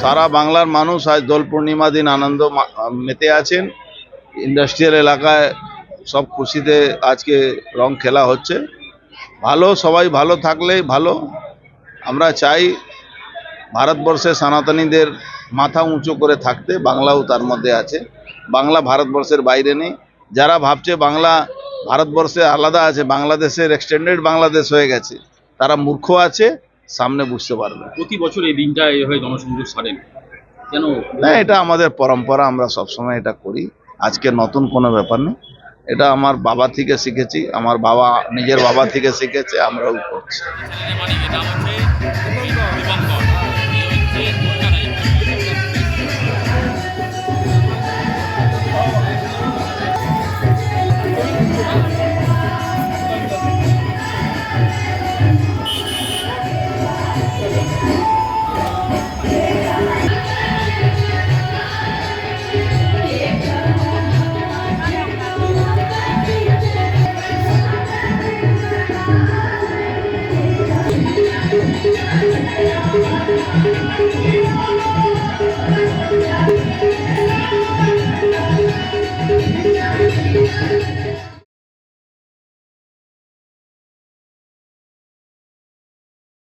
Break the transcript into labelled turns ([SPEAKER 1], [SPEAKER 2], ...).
[SPEAKER 1] সারা বাংলার মানুষ আজ দোল পূর্ণিমা দিন আনন্দ মেতে আছেন। ইন্ডাস্ট্রিয়াল এলাকায় সব খুশিতে আজকে রং খেলা হচ্ছে। ভালো, সবাই ভালো থাকলেই ভালো। আমরা চাই ভারতবর্ষে সনাতনীদের মাথা উঁচু করে থাকতে, বাংলাও তার মধ্যে আছে। বাংলা ভারতবর্ষের বাইরে নেই। যারা ভাবছে বাংলা ভারতবর্ষে আলাদা আছে, বাংলাদেশের এক্সটেন্ডেড বাংলাদেশ হয়ে গেছে, তারা মূর্খ আছে। সামনে বুঝতে পারবে।
[SPEAKER 2] প্রতি বছর এই দিনটা এভাবে জনসংযোগ সারেন কেন?
[SPEAKER 1] না এটা আমাদের পরম্পরা আমরা সবসময় এটা করি। আজকে নতুন কোনো ব্যাপার নেই এটা আমার বাবা থেকে শিখেছি আমার বাবা নিজের বাবা থেকে শিখেছে আমরাও করছি।